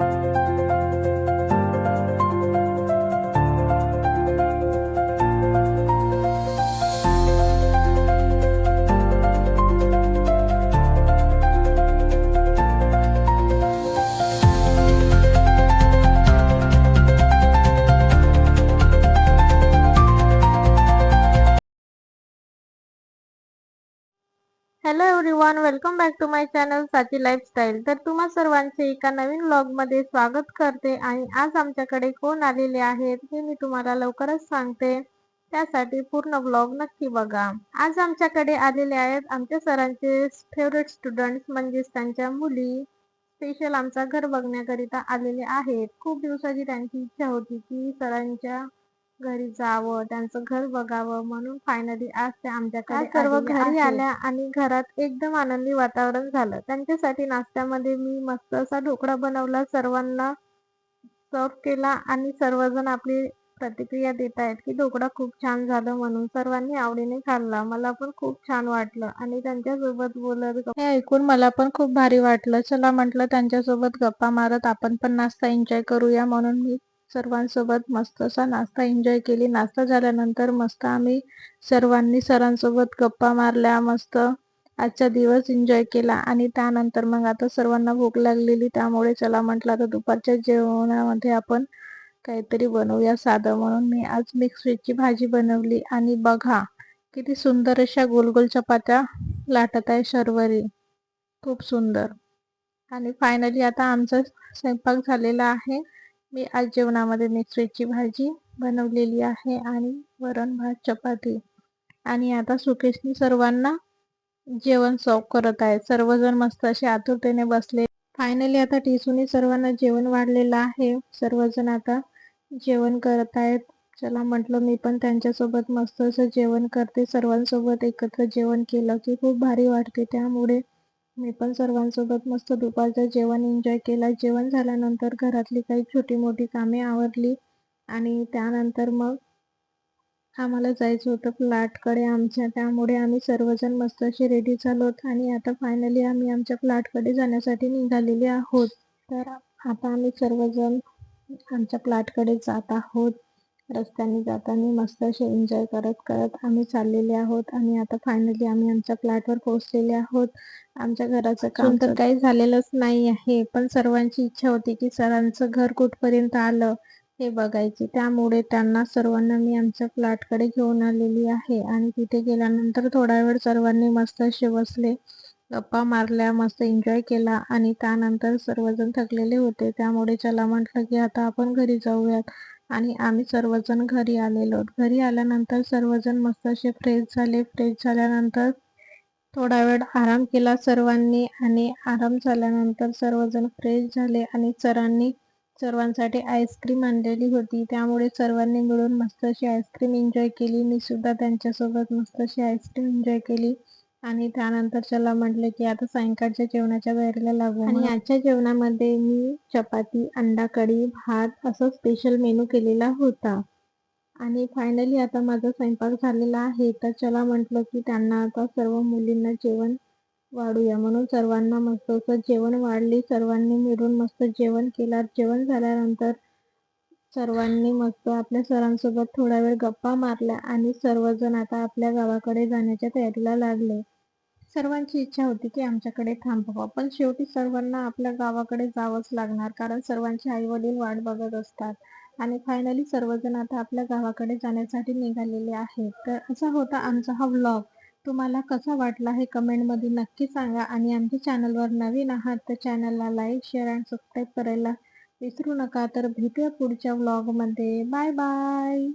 you hello everyone welcome back to my channel Sachi lifestyle तर तुम्हा सर्वांचे एका नवीन ब्लॉगमध्ये स्वागत करते आणि आज आमच्याकडे कोण आलेले आहेत हे मी तुम्हाला लवकरच सांगते. त्यासाठी पूर्ण ब्लॉग नक्की बघा. आज आमच्याकडे आलेले आहेत आमच्या सरांचे फेवरेट स्टुडंट म्हणजेच त्यांच्या मुली. स्पेशल आमचा घर बघण्याकरिता आलेले आहेत. खूप दिवसाची त्यांची इच्छा होती की सरांच्या घरी जावं त्यांचं घर बघावं म्हणून फायनली आज ते आमच्याकडे सर्व घरी आल्या आणि घरात एकदम आनंदी वातावरण झालं. त्यांच्यासाठी नाश्त्यामध्ये मी मस्त असा ढोकळा बनवला सर्वांना सर्व केला आणि सर्वजण आपली प्रतिक्रिया देत आहेत की ढोकळा खूप छान झालं म्हणून सर्वांनी आवडीने खाल्ला. मला पण खूप छान वाटलं आणि त्यांच्यासोबत बोलत हे ऐकून मला पण खूप भारी वाटलं. चला म्हटलं त्यांच्यासोबत गप्पा मारत आपण पण नाश्ता एन्जॉय करूया म्हणून मी सर्वांसोबत मस्त असा नाश्ता एन्जॉय केली. नाश्ता झाल्यानंतर मस्त आम्ही सर्वांनी सरांसोबत गप्पा मारल्या मस्त आजचा दिवस एन्जॉय केला. आणि त्यानंतर मग आता सर्वांना भूक लागलेली त्यामुळे चला म्हटलं आता दुपारच्या जेवणामध्ये आपण काहीतरी बनवूया साधं म्हणून. मी आज मिक्स व्हेजची भाजी बनवली. आणि बघा किती सुंदर अशा गोल गोल चपात्या लाटत आहे शर्वरी. खूप सुंदर. आणि फायनली आता आमचा स्वयंपाक झालेला आहे. मी आज जेवणामध्ये मिसळीची भाजी बनवलेली आहे आणि वरण भात चपाती. आणि आता सुकेशनी सर्वांना जेवण सर्व करत आहे. सर्वजण मस्त असे आतुरतेने बसले. फायनली आता टिसूनी सर्वांना जेवण वाढलेलं आहे. सर्वजण आता जेवण करत आहेत. चला म्हटलं मी पण त्यांच्यासोबत मस्त असं जेवण करते. सर्वांसोबत एकत्र जेवण केलं की खूप भारी वाटते. त्यामुळे मी पण सर्वांसोबत मस्त दुपारचं जेवण एन्जॉय केलं. जेवण झाल्यानंतर घरातली काही छोटी मोठी कामे आवरली आणि त्यानंतर मग आम्हाला जायचं होतं प्लॅटकडे आमच्या. त्यामुळे आम्ही सर्वजण मस्त असे रेडी झालो आणि आता फायनली आम्ही आमच्या प्लॅटकडे जाण्यासाठी निघालेले आहोत. तर आता आम्ही सर्वजण आमच्या प्लॅटकडे जात आहोत. रस्त्याने जाताना मस्त असे एन्जॉय करत करत आम्ही चाललेले आहोत. आणि आता फायनली आम्ही आमच्या फ्लॅटवर पोहोचलेले आहोत. आमच्या घराचं काम तर काही झालेलंच नाही आहे. पण सर्वांची इच्छा होती की सरांचं घर कुठपर्यंत आलं हे बघायचे. त्यामुळे त्यांना सर्वांना मी आमच्या फ्लॅटकडे घेऊन आलेली आहे. आणि तिथे गेल्यानंतर थोडा वेळ सर्वांनी मस्त असे बसले गप्पा मारल्या मस्त एन्जॉय केला. आणि त्यानंतर सर्वजण थकलेले होते. त्यामुळे चला म्हटलं की आता आपण घरी जाऊयात. आणि आम्ही सर्वजण घरी आलेलो. घरी आल्यानंतर सर्वजण मस्त असे फ्रेश झाले. फ्रेश झाल्यानंतर थोडा वेळ आराम केला सर्वांनी आणि आराम झाल्यानंतर सर्वजण फ्रेश झाले आणि सरांनी सर्वांसाठी आईस्क्रीम आणलेली होती. त्यामुळे सर्वांनी मिळून मस्त अशी आईस्क्रीम एन्जॉय केली. मी सुद्धा त्यांच्यासोबत मस्त अशी आईस्क्रीम एन्जॉय केली. आणि त्यानंतर चला म्हटलं की आता सायंकाळच्या जेवणाच्या तयारीला लागू. आणि आजच्या जेवणामध्ये मी चपाती अंडा कढी भात असं स्पेशल मेनू केलेला होता. आणि फायनली आता माझा स्वयंपाक झालेला आहे. तर चला म्हटलं की त्यांना आता सर्व मुलींना जेवण वाढूया. म्हणून सर्वांना मस्त असं जेवण वाढली. सर्वांनी मिळून मस्त जेवण केलं. जेवण झाल्यानंतर सर्वांनी मस्त आपल्या सरांसोबत थोडा वेळ गप्पा मारल्या आणि सर्वजण आता आपल्या गावाकडे जाण्याच्या तयारीला लागले. सर्वांची इच्छा होती की आमच्याकडे थांबावं पण शेवटी सर्वांना आपल्या गावाकडे जावंच लागणार कारण सर्वांचे आई वडील वाट बघत असतात. आणि फायनली सर्वजण आता आपल्या गावाकडे जाण्यासाठी निघालेले आहेत. तर असा होता आमचा हा व्लॉग तुम्हाला कसा वाटला हे कमेंटमध्ये नक्की सांगा आणि आमच्या चॅनलवर नवीन आहात तर चॅनलला लाईक शेअर अँड सबस्क्राईब करायला विसरू नका. तर भेटूया पुढच्या व्लॉगमध्ये बाय बाय.